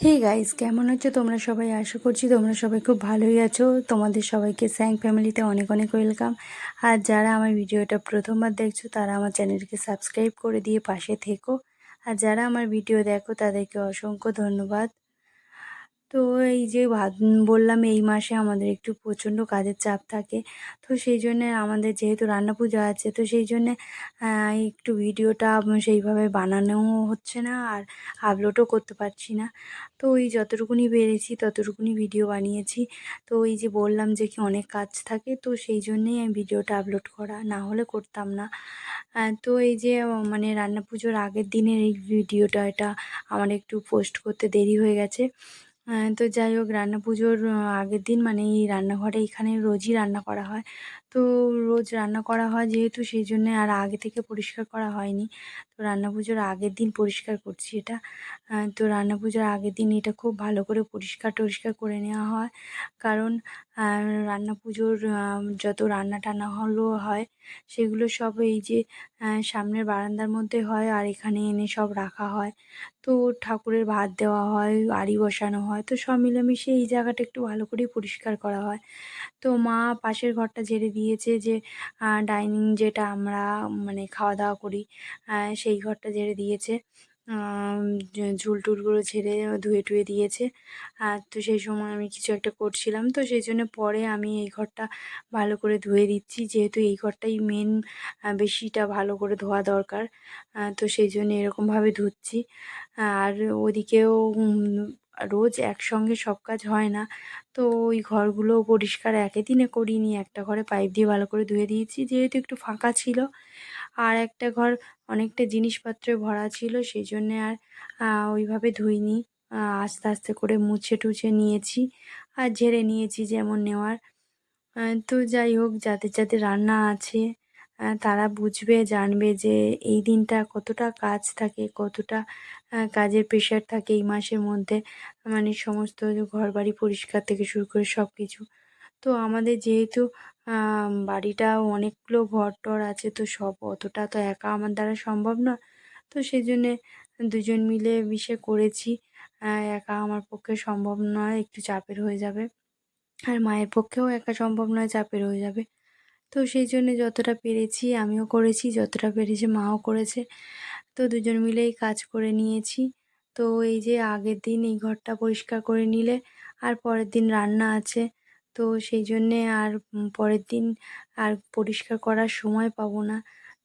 Hey guys কেমন আছো? তোমরা সবাই আশা করছি তোমরা সবাই খুব ভালোই আছো। তোমাদের সবাইকে স্যাং ফ্যামিলিতে অনেক অনেক ওয়েলকাম আর যারা আমার ভিডিওটা প্রথমবার দেখছ, তারা আমার চ্যানেলকে সাবস্ক্রাইব করে দিয়ে পাশে থেকো। আর যারা আমার ভিডিও দেখো, তাদেরকে অসংখ্য ধন্যবাদ। তো এই যে বললাম, এই মাসে আমাদের একটু প্রচণ্ড কাজের চাপ থাকে। তো সেই জন্যে আমাদের যেহেতু রান্না পুজো আছে, তো সেই জন্যে একটু ভিডিওটা সেইভাবে বানানোও হচ্ছে না আর আপলোডও করতে পারছি না। তো ওই যতটুকুনি পেরেছি, ততটুকুনি ভিডিও বানিয়েছি। তো ওই যে বললাম যে কি অনেক কাজ থাকে, তো সেই জন্যেই আমি ভিডিওটা আপলোড করা, না হলে করতাম না। তো এই যে মানে রান্না পুজোর আগের দিনের এই ভিডিওটা, এটা আমার একটু পোস্ট করতে দেরি হয়ে গেছে। তো যাই হোক রান্না পুজোর আগের দিন মানে এই রান্নাঘরে এখানে রোজই রান্না করা হয়। তো রোজ রান্না করা হয় যেহেতু সেই জন্যে আর আগে থেকে পরিষ্কার করা হয়নি। তো রান্না পুজোর আগের দিন পরিষ্কার করছি এটা। তো রান্না পুজোর আগের দিন এটা খুব ভালো করে পরিষ্কার টরিষ্কার করে নেওয়া হয়। কারণ রান্না পুজোর যত রান্না টান্না হলো হয়, সেগুলো সব এই যে সামনের বারান্দার মধ্যে হয় আর এখানে এনে সব রাখা হয়। তো ঠাকুরের ভাত দেওয়া হয়, আড়ি বসানো হয় তো সব মিলেমিশে এই জায়গাটা একটু ভালো করেই পরিষ্কার করা হয়। তো মা পাশের ঘরটা ঝেড়ে দিয়েছে যে ডাইনিং যেটা আমরা মানে খাওয়া দাওয়া করি সেই ঘরটা ঝেড়ে দিয়েছে। ঝুল টুলগুলো ঝেড়ে ধুয়ে টুয়ে দিয়েছে। আর তো সেই সময় আমি কিছু একটা করছিলাম। তো সেই জন্য পরে আমি এই ঘরটা ভালো করে ধুয়ে দিচ্ছি। যেহেতু এই ঘরটাই মেন বেশিটা ভালো করে ধোয়া দরকার। তো সেই জন্য এরকমভাবে ধুচ্ছি। আর ওদিকেও রোজ একসঙ্গে সব কাজ হয় না। তো ওই ঘরগুলো পরিষ্কার একই দিনে করিনি। একটা ঘরে পাইপ দিয়ে ভালো করে ধুয়ে দিয়েছি, যেহেতু একটু ফাঁকা ছিল। আর একটা ঘর অনেকটা জিনিসপত্রে ভরা ছিল সেই জন্যে আর ওইভাবে ধুইনি। আস্তে আস্তে করে মুছে টুছে নিয়েছি আর ঝেড়ে নিয়েছি যেমন নেওয়ার। তো যাই হোক, যাদের যাদের রান্না আছে তারা বুঝবে, জানবে যে এই দিনটা কতটা কাজ থাকে, কতটা কাজের প্রেশার থাকে এই মাসের মধ্যে মানে সমস্ত ঘর বাড়ি পরিষ্কার থেকে শুরু করে সব কিছু তো আমাদের যেহেতু বাড়িটা অনেকগুলো ঘর টর আছে, তো সব অতটা তো একা আমার দ্বারা সম্ভব না তো সেই জন্যে দুজন মিলে মিশে করেছি। একা আমার পক্ষে সম্ভব নয়, একটু চাপের হয়ে যাবে। আর মায়ের পক্ষেও একা সম্ভব নয়, চাপের হয়ে যাবে। তো সেই জন্যে যতটা পেরেছি আমিও করেছি, যতটা পেরেছি মাও করেছে। তো দুজন মিলেই কাজ করে নিয়েছি। তো এই যে আগের দিন এই ঘরটা পরিষ্কার করে নিলে আর পরের দিন রান্না আছে, তো সেই জন্যে আর পরের দিন আর পরিষ্কার করার সময় পাবো না।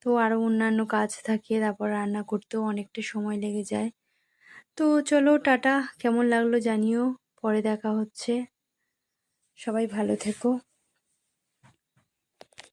তো আরও অন্যান্য কাজ থাকে তারপর রান্না করতেও অনেকটা সময় লেগে যায়। তো চলো টাটা, কেমন লাগল জানিও, পরে দেখা হচ্ছে। সবাই ভালো থেকো।